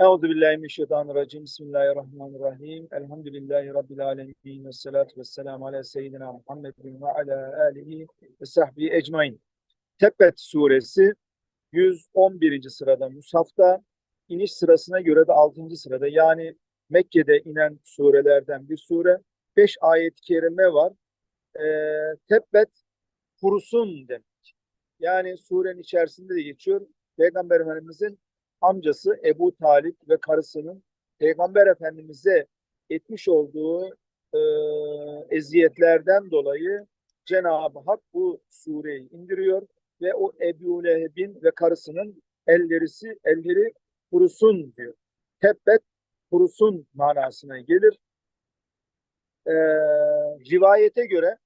Euzu billahi mineşşeytanirracim. Bismillahirrahmanirrahim. Elhamdülillahi rabbil alamin. Ves salatu vesselamu ala seyyidina Muhammedin ve ala alihi ve sahbihi ecmaîn. Tebbet suresi 111. sırada Musaf'ta, iniş sırasına göre de 6. sırada. Yani Mekke'de inen surelerden bir sure. 5 ayet-i kerime var. Ee, tebbet kurusun demek. Yani surenin içerisinde de geçiyor. Peygamber Efendimizin amcası Ebu Talip ve karısının Peygamber Efendimiz'e etmiş olduğu e, eziyetlerden dolayı Cenab-ı Hak bu sureyi indiriyor ve o Ebu Leheb'in ve karısının ellerisi elleri kurusun diyor. Tebbet kurusun manasına gelir. E, rivayete göre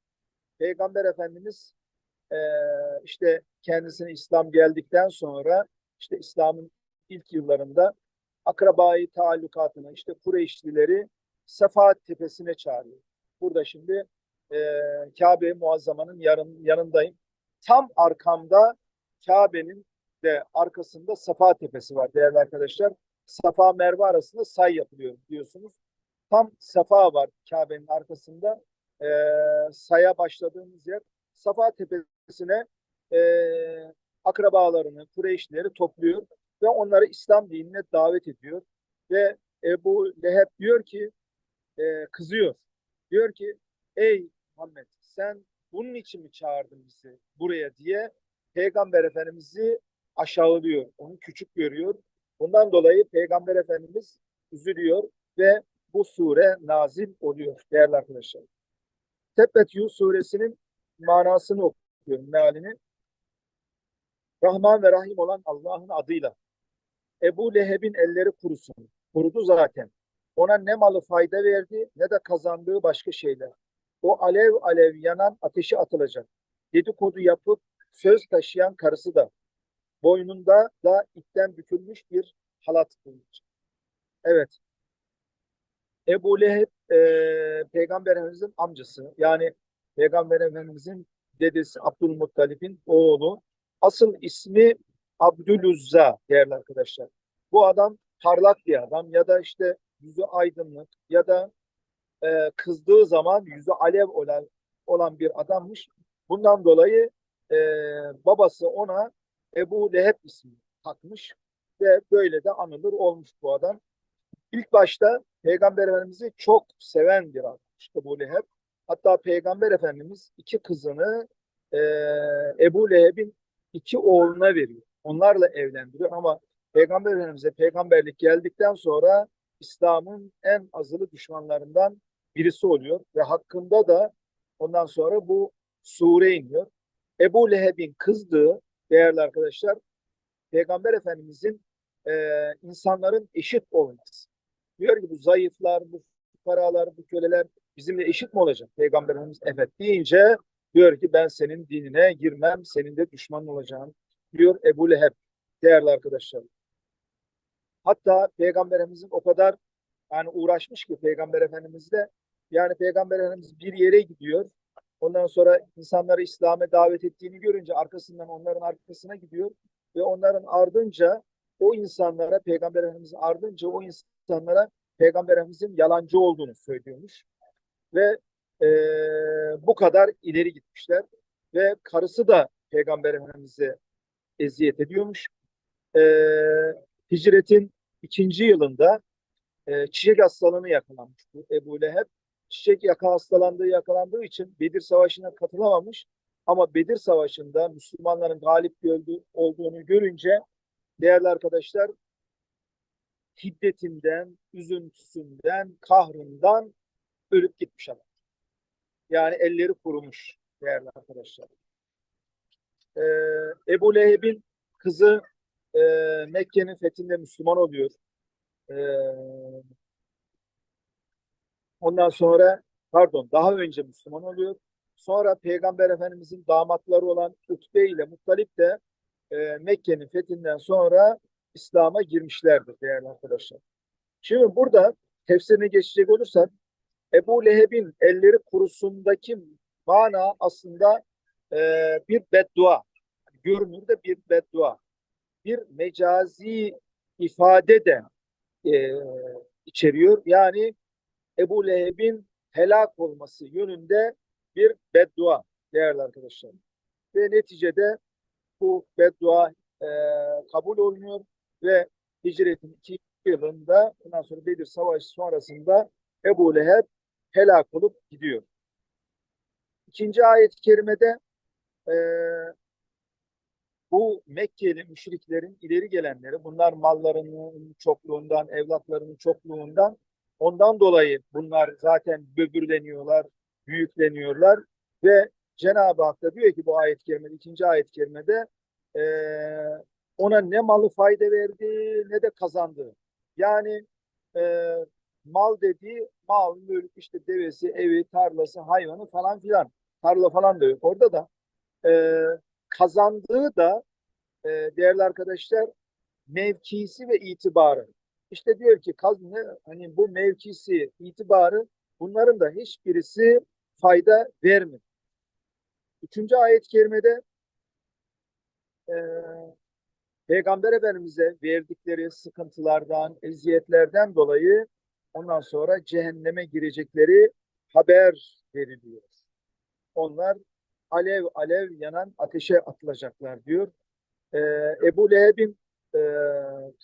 Peygamber Efendimiz e, işte kendisine İslam geldikten sonra işte İslam'ın ilk yıllarında akrabayı taallukatını işte Kureyşlileri Safa tepesine çağırıyor. Burada şimdi e, Kabe Muazzama'nın yarın, yanındayım. Tam arkamda Kabe'nin de arkasında Safa tepesi var değerli arkadaşlar. Safa Merve arasında say yapılıyor diyorsunuz. Tam Safa var Kabe'nin arkasında. E, saya başladığımız yer Safa tepesine e, akrabalarını, Kureyşlileri topluyor ve onları İslam dinine davet ediyor. Ve Ebu Leheb diyor ki, e, kızıyor. Diyor ki, ey Muhammed sen bunun için mi çağırdın bizi buraya diye Peygamber Efendimiz'i aşağılıyor. Onu küçük görüyor. Bundan dolayı Peygamber Efendimiz üzülüyor ve bu sure nazil oluyor değerli arkadaşlar. Tebbet Yu suresinin manasını okuyorum, mealini. Rahman ve Rahim olan Allah'ın adıyla. Ebu Leheb'in elleri kurusun. Kurudu zaten. Ona ne malı fayda verdi ne de kazandığı başka şeyler. O alev alev yanan ateşe atılacak. Dedikodu yapıp söz taşıyan karısı da. Boynunda da ipten bükülmüş bir halat bulunacak. Evet. Ebu Leheb e, Peygamber Efendimiz'in amcası. Yani Peygamber Efendimiz'in dedesi Abdülmuttalip'in oğlu. Asıl ismi Abdülüzza değerli arkadaşlar. Bu adam parlak bir adam ya da işte yüzü aydınlık ya da e, kızdığı zaman yüzü alev olan, olan bir adammış. Bundan dolayı e, babası ona Ebu Leheb ismi takmış ve böyle de anılır olmuş bu adam. İlk başta Peygamber Efendimiz'i çok seven bir adam işte bu Leheb. Hatta Peygamber Efendimiz iki kızını e, Ebu Leheb'in iki oğluna veriyor. Onlarla evlendiriyor ama Peygamber Efendimiz'e peygamberlik geldikten sonra İslam'ın en azılı düşmanlarından birisi oluyor ve hakkında da ondan sonra bu sure iniyor. Ebu Leheb'in kızdığı değerli arkadaşlar Peygamber Efendimiz'in e, insanların eşit olması. Diyor ki bu zayıflar, bu paralar, bu köleler bizimle eşit mi olacak? Peygamber Efendimiz evet deyince diyor ki ben senin dinine girmem, senin de düşman olacağım diyor Ebu Leheb değerli arkadaşlar. Hatta Peygamber Efendimizin o kadar yani uğraşmış ki Peygamber Efendimiz de yani Peygamber Efendimiz bir yere gidiyor. Ondan sonra insanları İslam'a davet ettiğini görünce arkasından onların arkasına gidiyor ve onların ardınca o insanlara Peygamber Efendimiz'in ardınca o insanlara Peygamber Efendimiz'in yalancı olduğunu söylüyormuş. Ve e, bu kadar ileri gitmişler ve karısı da Peygamber Efendimiz'e eziyet ediyormuş. E, hicretin ikinci yılında e, çiçek hastalığını yakalanmıştı Ebu Leheb. Çiçek yaka hastalandığı yakalandığı için Bedir Savaşı'na katılamamış. Ama Bedir Savaşı'nda Müslümanların galip gördüğü, olduğunu görünce değerli arkadaşlar hiddetinden, üzüntüsünden, kahrından ölüp gitmiş adam. Yani elleri kurumuş değerli arkadaşlar. Ee, Ebu Leheb'in kızı e, Mekke'nin fethinde Müslüman oluyor. E, ondan sonra pardon daha önce Müslüman oluyor. Sonra Peygamber Efendimizin damatları olan Utbe ile Muttalip de e, Mekke'nin fethinden sonra İslam'a girmişlerdir değerli arkadaşlar. Şimdi burada tefsirine geçecek olursak Ebu Leheb'in elleri kurusundaki mana aslında e, bir beddua. Görünür de bir beddua bir mecazi ifade de e, içeriyor. Yani Ebu Leheb'in helak olması yönünde bir beddua değerli arkadaşlar. Ve neticede bu beddua e, kabul olunuyor ve hicretin 2 yılında ondan sonra Bedir Savaşı sonrasında Ebu Leheb helak olup gidiyor. İkinci ayet-i kerimede e, bu Mekkeli müşriklerin ileri gelenleri, bunlar mallarının çokluğundan, evlatlarının çokluğundan, ondan dolayı bunlar zaten böbürleniyorlar, büyükleniyorlar ve Cenab-ı Hak da diyor ki bu ayet-i kerimede, ikinci ayet-i kerimede e, ona ne malı fayda verdi ne de kazandı. Yani e, mal dediği mal, mülk, işte devesi, evi, tarlası, hayvanı falan filan. Tarla falan da yok. Orada da e, kazandığı da e, değerli arkadaşlar mevkisi ve itibarı. İşte diyor ki kaz, ne, hani bu mevkisi, itibarı bunların da hiçbirisi fayda vermiyor. Üçüncü ayet-i kerimede e, Peygamber Efendimiz'e verdikleri sıkıntılardan, eziyetlerden dolayı ondan sonra cehenneme girecekleri haber veriliyor. Onlar alev alev yanan ateşe atılacaklar diyor. Ee, Ebu Leheb'in e,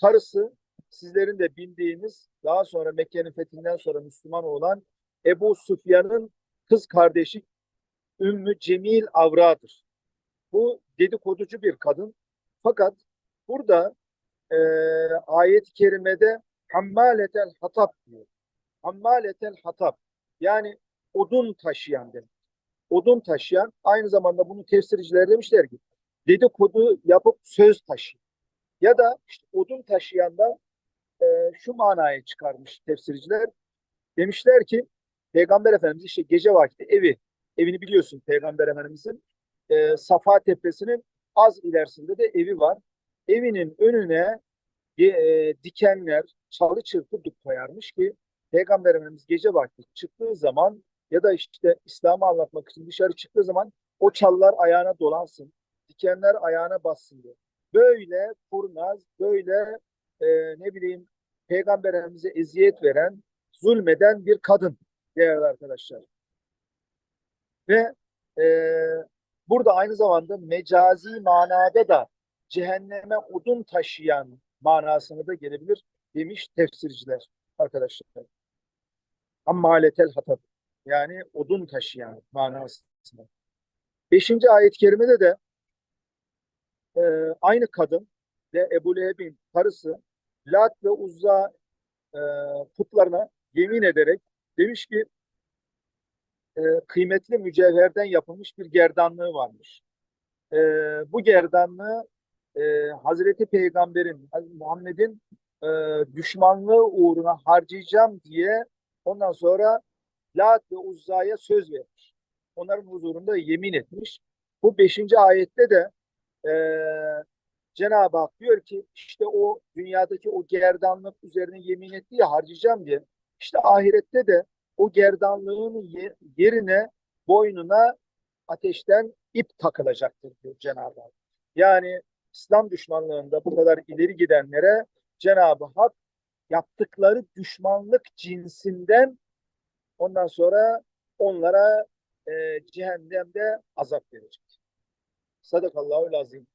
karısı sizlerin de bildiğiniz daha sonra Mekke'nin fethinden sonra Müslüman olan Ebu Sufyan'ın kız kardeşi Ümmü Cemil Avra'dır. Bu dedikoducu bir kadın. Fakat burada e, ayet-i kerimede hammaletel hatab diyor. Hammaletel hatab. Yani odun taşıyan demek. Odun taşıyan aynı zamanda bunu tefsirciler demişler ki dedikodu yapıp söz taşıyor. Ya da işte odun taşıyan da e, şu manayı çıkarmış tefsirciler. Demişler ki Peygamber Efendimiz işte gece vakti evi, evini biliyorsun Peygamber Efendimizin e, Safa Tepesi'nin az ilerisinde de evi var. Evinin önüne e, dikenler, çalı çırpı koyarmış ki Peygamber Efendimiz gece vakti çıktığı zaman ya da işte İslam'ı anlatmak için dışarı çıktığı zaman o çallar ayağına dolansın, dikenler ayağına bassın diye. Böyle kurnaz, böyle e, ne bileyim Peygamber Efendimiz'e eziyet veren, zulmeden bir kadın değerli arkadaşlar. Ve e, burada aynı zamanda mecazi manada da cehenneme odun taşıyan manasını da gelebilir demiş tefsirciler arkadaşlar. Ammaletel hatab. Yani odun taşıyan manasında. Beşinci ayet-i kerimede de e, aynı kadın ve Ebu Leheb'in karısı Lat ve Uzza e, putlarına yemin ederek demiş ki e, kıymetli mücevherden yapılmış bir gerdanlığı varmış. E, bu gerdanlığı e, Hazreti Peygamber'in, Muhammed'in e, düşmanlığı uğruna harcayacağım diye ondan sonra Lat ve Uzza'ya söz vermiş. Onların huzurunda yemin etmiş. Bu beşinci ayette de e, Cenab-ı Hak diyor ki işte o dünyadaki o gerdanlık üzerine yemin etti ya harcayacağım diye. İşte ahirette de o gerdanlığın yerine boynuna ateşten ip takılacaktır diyor Cenab-ı Hak. Yani İslam düşmanlığında bu kadar ileri gidenlere Cenab-ı Hak yaptıkları düşmanlık cinsinden ondan sonra onlara e, cehennemde azap verecek. Sadakallahu lazim.